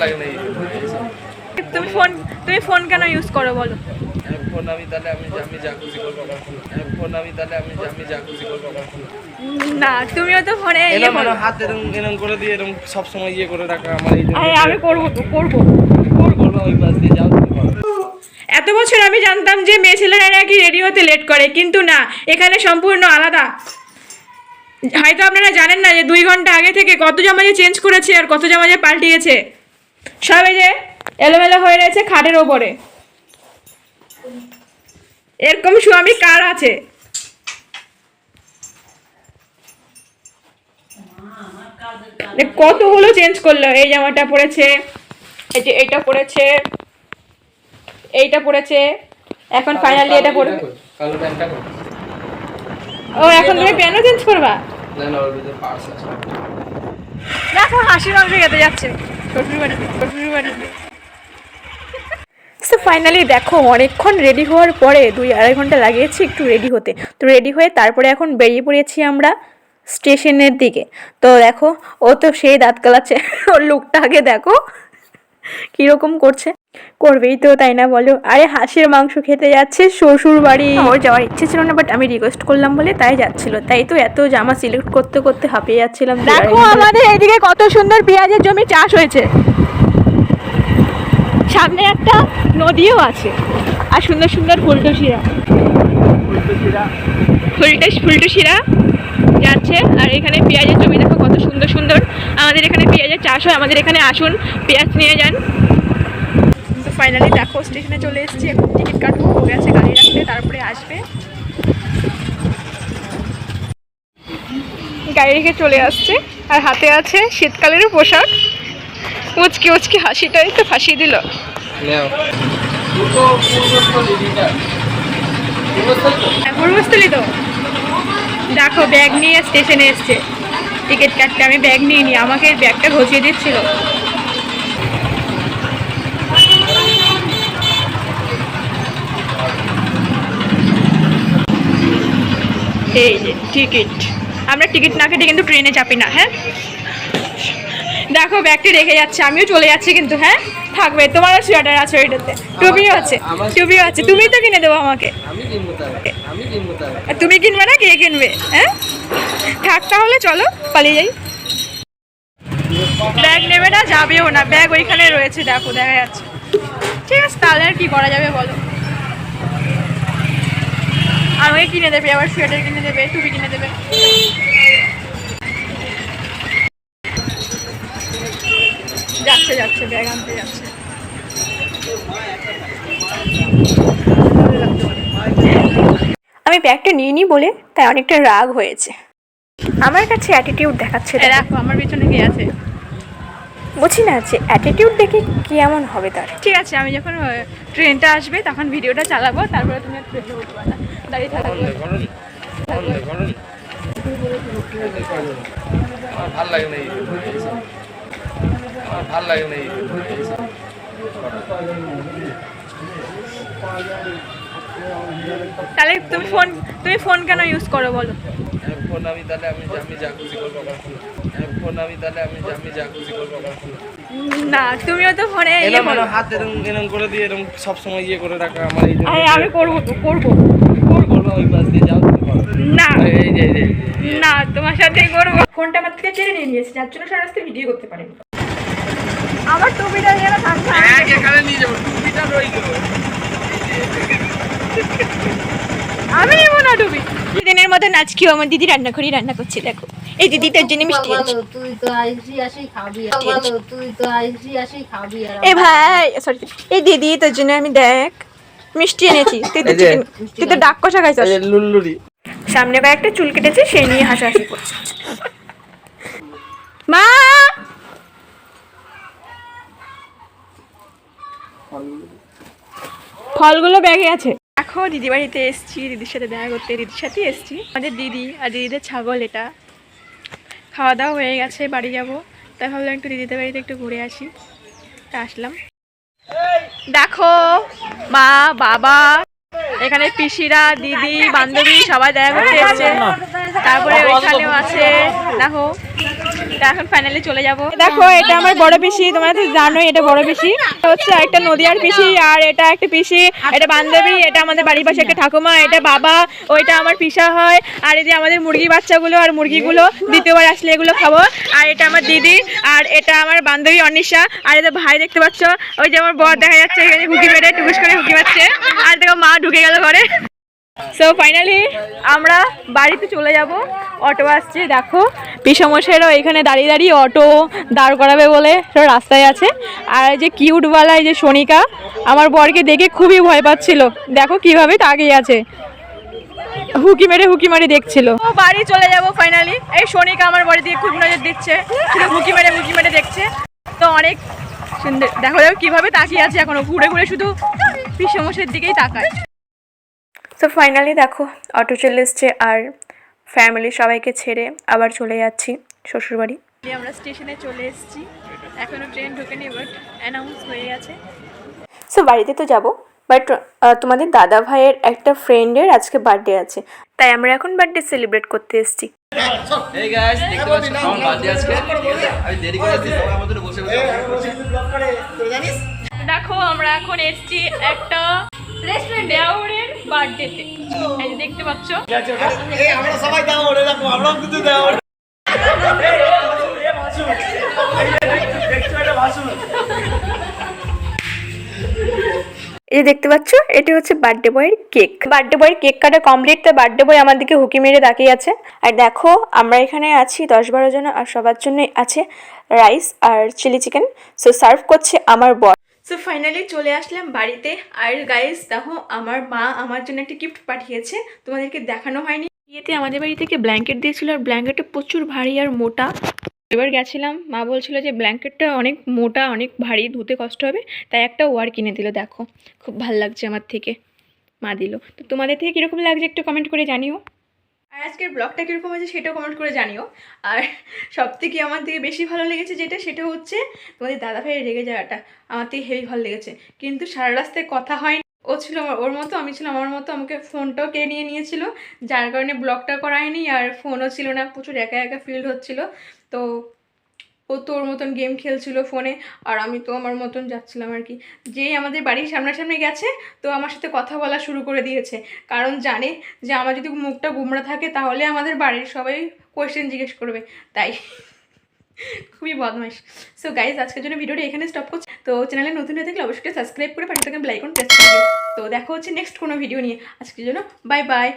ভালো লাগে না তুমি ফোন তুমি ফোন কেন ইউজ করো বলো? ফোন আমি তাহলে আমি আমি যা খুশি করব ফোন আমি তাহলে আমি আমি যা খুশি করব না তুমিও তো ফোনে ইয়ে এরকম হাত এরকম এরকম করে দিয়ে এরকম ইয়ে করে রাখা আমার এই আমি করব তো করব। করব ওই পাশ দিয়ে যাও। তুমি এত বছর আমি জানতাম যে মেয়ে ছেলেরা নাকি রেডি হতে লেট করে কিন্তু না এখানে সম্পূর্ণ আলাদা। হয়তো আপনারা জানেন না যে দুই ঘণ্টা আগে থেকে কত জামাজে চেঞ্জ করেছে আর কত জামাজে পাল্টিয়েছে। সব এই যে এলোমেলো হয়ে রয়েছে খাটের ওপরে। এরকম স্বামী কার আছে? কতগুলো চেঞ্জ করল? এই জামাটা পরেছে এই যে এইটা পরেছে এইটা পরেছে এখন ফাইনালি এটা পরে। ও এখন তুমি প্যানও চেঞ্জ করবা? না না ওর ভিতরে পার্স আছে। দেখো হাসির মাংস খেতে যাচ্ছে। ফাইনালি দেখো, অনেকক্ষণ রেডি হওয়ার পরে দুই আড়াই ঘণ্টা লাগিয়েছি একটু রেডি হতে। তো রেডি হয়ে তারপরে এখন বেরিয়ে পড়েছি আমরা স্টেশনের দিকে। তো দেখো, ও তো সেই দাঁত কালাচ্ছে ওর লুকটা আগে দেখো। কীরকম করছে। করবেই তো তাই না বলো? আরে হাঁসের মাংস খেতে যাচ্ছে শ্বশুর বাড়ি ওর যাওয়ার ইচ্ছে ছিল না বাট আমি রিকোয়েস্ট করলাম বলে তাই যাচ্ছিল। তাই তো এত জামা সিলেক্ট করতে করতে হাঁপিয়ে যাচ্ছিলাম দেখো আমাদের এদিকে কত সুন্দর পেঁয়াজের জমি চাষ হয়েছে। সামনে একটা নদীও আছে। আর সুন্দর সুন্দর ফুলটুসিরা ফুলটুস ফুলটুসিরা যাচ্ছে। আর এখানে পেঁয়াজের জমি দেখো কত সুন্দর সুন্দর। আমাদের এখানে পেঁয়াজের চাষ হয় আমাদের এখানে আসুন পেঁয়াজ নিয়ে যান। ফাইনালি দেখো স্টেশনে চলে এসেছি এখন টিকিট কাটবো হয়ে গেছে গাড়ি রাখতে তারপরে আসবে। গাড়ি রেখে চলে আসছে আর হাতে আছে শীতকালেরও পোশাক। উচকি উচকি হাসিটাই তো ফাঁসিয়ে দিল। তো পূর্বস্থলি তো দেখো ব্যাগ নিয়ে স্টেশনে এসছে। টিকিট কাটতে আমি ব্যাগ নিয়ে নি আমাকে ব্যাগটা ঘষিয়ে দিচ্ছিল। এই যে টিকিট আমরা টিকিট না কেটে কিন্তু ট্রেনে চাপি না হ্যাঁ? দেখো ব্যাগটি রেখে যাচ্ছে আমিও চলে যাচ্ছি কিন্তু হ্যাঁ? থাকবে তোমারও সোয়েটার আছে ওইটাতে। টুপিও আছে টুপিও আছে। তুমি তো কিনে দেবো আমাকে। তুমি কিনবে না কে কিনবে হ্যাঁ? থাক তাহলে চলো পালিয়ে যাই। ব্যাগ নেবে না যাবেও না। ব্যাগ ওইখানে রয়েছে দেখো দেখা যাচ্ছে। ঠিক আছে তাহলে আর কি করা যাবে বলো? আমাকে কিনে দেবে আবার সোয়েটার কিনে দেবে টুপি কিনে দেবে। যাচ্ছে যাচ্ছে ব্যাগ আনতে যাচ্ছে। আমি ব্যাগটা নিয়ে নিই বলে তাই অনেকটা রাগ হয়েছে। আমার কাছে অ্যাটিটিউড দেখাচ্ছে দেখো। আমার পিছনে কে আছে? বুঝি না যে অ্যাটিটিউড দেখে কি এমন হবে তার। ঠিক আছে আমি যখন ট্রেনটা আসবে তখন ভিডিওটা চালাবো তারপরে তুমি ট্রেনে উঠবে না। দাঁড়িয়ে থাকবে আমার ভালো লাগে না আমার ভালো লাগে না তাহলে তুমি ফোন তুমি ফোন কেন ইউজ করো বলো? ফোন আমি তাহলে আমি আমি যা খুশি করব ফোন আমি তাহলে আমি আমি যা খুশি করব না তুমিও তো ফোনে ইয়ে এরকম হাত এরকম এরকম করে দিয়ে এরকম সবসময় ইয়ে করে রাখা আমার আমি করব তো করব। করব ওই পাশ দিয়ে যাও না। এই যে এই না তোমার সাথে করব। ফোনটা আমার থেকে কেড়ে নিয়ে নিয়েছে যার জন্য সারা রাস্তায় ভিডিও করতে পারেনি। আমার টুপিটা যেন থাকবে এক এখানে নিয়ে যাব। টুপিটা রয়ে গেল। আমি নেব না টুপি। দিনের মতো আজকেও আমার দিদি রান্না করি রান্না করছে দেখো। এই দিদি তার জন্য মিষ্টি আছে তুই তো আইসি আসি খাবি তুই তো আইসি আসি খাবি এ ভাই সরি এই দিদি তোর জন্য আমি দেখ। মিষ্টি এনেছি। তুই তো এই তুই তো ডাক কষা খাইছিস। লুল্লুরি। সামনে কয়েকটা চুল কেটেছে সেই নিয়ে হাসাহাসি করছে। মা! ফলগুলো ব্যাগে আছে। দেখো দিদি বাড়িতে এসছি দিদির সাথে দেখা করতে। দিদির সাথে এসছি। আমাদের দিদি আর দিদিদের ছাগল এটা। খাওয়া দাওয়া হয়ে গেছে বাড়ি যাব। তাই ভাবলাম একটু দিদিদের বাড়িতে একটু ঘুরে আসি। তা আসলাম। দেখো মা বাবা এখানে পিসিরা দিদি বান্ধবী সবাই দেখা করতে এসছে তারপরে ওইখানেও আছে, দেখো। এখন ফাইনালি চলে যাব। দেখো, এটা আমার বড় পিসি, তোমরা তো জানোই এটা বড় পিসি। হচ্ছে একটা নদিয়ার পিসি, আর এটা একটা পিসি, এটা বান্ধবী, এটা আমাদের বাড়ির পাশে একটা ঠাকুমা, এটা বাবা, ওইটা আমার পিসা হয়। আর এই আমাদের মুরগি বাচ্চাগুলো আর মুরগিগুলো, দ্বিতীয়বার আসলে এগুলো খাব। আর এটা আমার দিদি, আর এটা আমার বান্ধবী অনিশা, আর এটা ভাই দেখতে পাচ্ছ, ওই যে আমার বর দেখা যাচ্ছে, এখানে হুকি মেরে টুকুস করে হুকি পাচ্ছে আর দেখো মা ঢুকে গেল ঘরে। সো ফাইনালি আমরা বাড়িতে চলে যাব। অটো আসছে, দেখো। পিসমশাইরাও এখানে দাঁড়িয়ে দাঁড়িয়ে অটো দাঁড় করাবে বলে সব রাস্তায় আছে। আর এই যে কিউটওয়ালা এই যে সোনিকা, আমার বরকে দেখে খুবই ভয় পাচ্ছিল। দেখো কীভাবে তাকিয়ে আছে। হুকি মেরে হুকি মেরে দেখছিল। বাড়ি চলে যাব ফাইনালি এই সোনিকা আমার বাড়ি দিয়ে খুব নজর দিচ্ছে। হুকি মেরে হুকি মেরে দেখছে। তো অনেক সুন্দর দেখো দেখো কীভাবে তাকিয়ে আছে এখনও। ঘুরে ঘুরে শুধু পিসমশের দিকেই তাকায়। তো ফাইনালি দেখো অটো চলে এসছে আর ফ্যামিলি সবাইকে ছেড়ে আবার চলে যাচ্ছি শ্বশুরবাড়ি। আমরা স্টেশনে চলে এসেছি এখনও ট্রেন ঢোকেনি বাট অ্যানাউন্স হয়ে গেছে। সো বাড়িতে তো যাব বাট তোমাদের দাদা ভাইয়ের একটা ফ্রেন্ডের আজকে বার্থডে আছে। তাই আমরা এখন বার্থডে সেলিব্রেট করতে এসেছি। দেখো আমরা এখন এসছি একটা রেস্টুরেন্ট দেওরের বার্থডেতে এই দেখতে পাচ্ছ? আমরা সবাই দেওয়া ওরে আমরাও কিন্তু দেওয়া এই যে দেখতে পাচ্ছ এটা হচ্ছে বার্থডে বয়ের কেক বার্থডে বয়ের কেক কাটা কমপ্লিট তো বার্থডে বয় আমার দিকে হুকি মেরে তাকিয়ে আছে। আর দেখো আমরা এখানে আছি দশ বারো জন আর সবার জন্য আছে রাইস আর চিলি চিকেন সো সার্ভ করছে আমার বর। সো ফাইনালি চলে আসলাম বাড়িতে। আর গাইস দেখো, আমার মা আমার জন্য একটা গিফট পাঠিয়েছে। তোমাদেরকে দেখানো হয়নি। বিয়েতে আমাদের বাড়ি থেকে ব্ল্যাঙ্কেট দিয়েছিল। আর ব্ল্যাঙ্কেটটা প্রচুর ভারী আর মোটা। এবার গেছিলাম, মা বলছিল যে ব্ল্যাঙ্কেটটা অনেক মোটা, অনেক ভারী, ধুতে কষ্ট হবে। তাই একটা ওয়ার কিনে দিল, দেখো। খুব ভালো লাগছে আমার থেকে। মা দিল। তো তোমাদের থেকে কীরকম লাগছে একটু কমেন্ট করে জানিও। আজকের ব্লগটা কীরকম হয়েছে সেটাও কমেন্ট করে জানিও। আর সব থেকে আমার থেকে বেশি ভালো লেগেছে যেটা, সেটা হচ্ছে তোমাদের দাদা ভাইয়ের রেগে যাওয়াটা। আমার থেকে হেভি ভালো লেগেছে। কিন্তু সারা রাস্তায় কথা হয়নি। ও ছিল ওর মতো, আমি ছিলাম আমার মতো, আমাকে ফোনটাও কে নিয়ে নিয়েছিল। যার কারণে ব্লগটা করায়নি আর ফোনও ছিল না। প্রচুর একা একা ফিল হচ্ছিল। তো ও তো ওর মতন গেম খেলছিল ফোনে আর আমি তো আমার মতন যাচ্ছিলাম আর কি। যেই আমাদের বাড়ির সামনাসামনি গেছে, তো আমার সাথে কথা বলা শুরু করে দিয়েছে। কারণ জানে যে আমার যদি মুখটা গুমরা থাকে, তাহলে আমাদের বাড়ির সবাই কোয়েশ্চেন জিজ্ঞেস করবে। তাই খুবই বদমাইশ। সো গাইজ আজকের জন্য ভিডিওটা এখানে স্টপ করছি। তো চ্যানেলে নতুন হয়ে থাকলে অবশ্যই সাবস্ক্রাইব করে পাশে থাকেন বেল আইকন প্রেস করে তো দেখা হচ্ছে নেক্সট কোনো ভিডিও নিয়ে। আজকের জন্য বাই বাই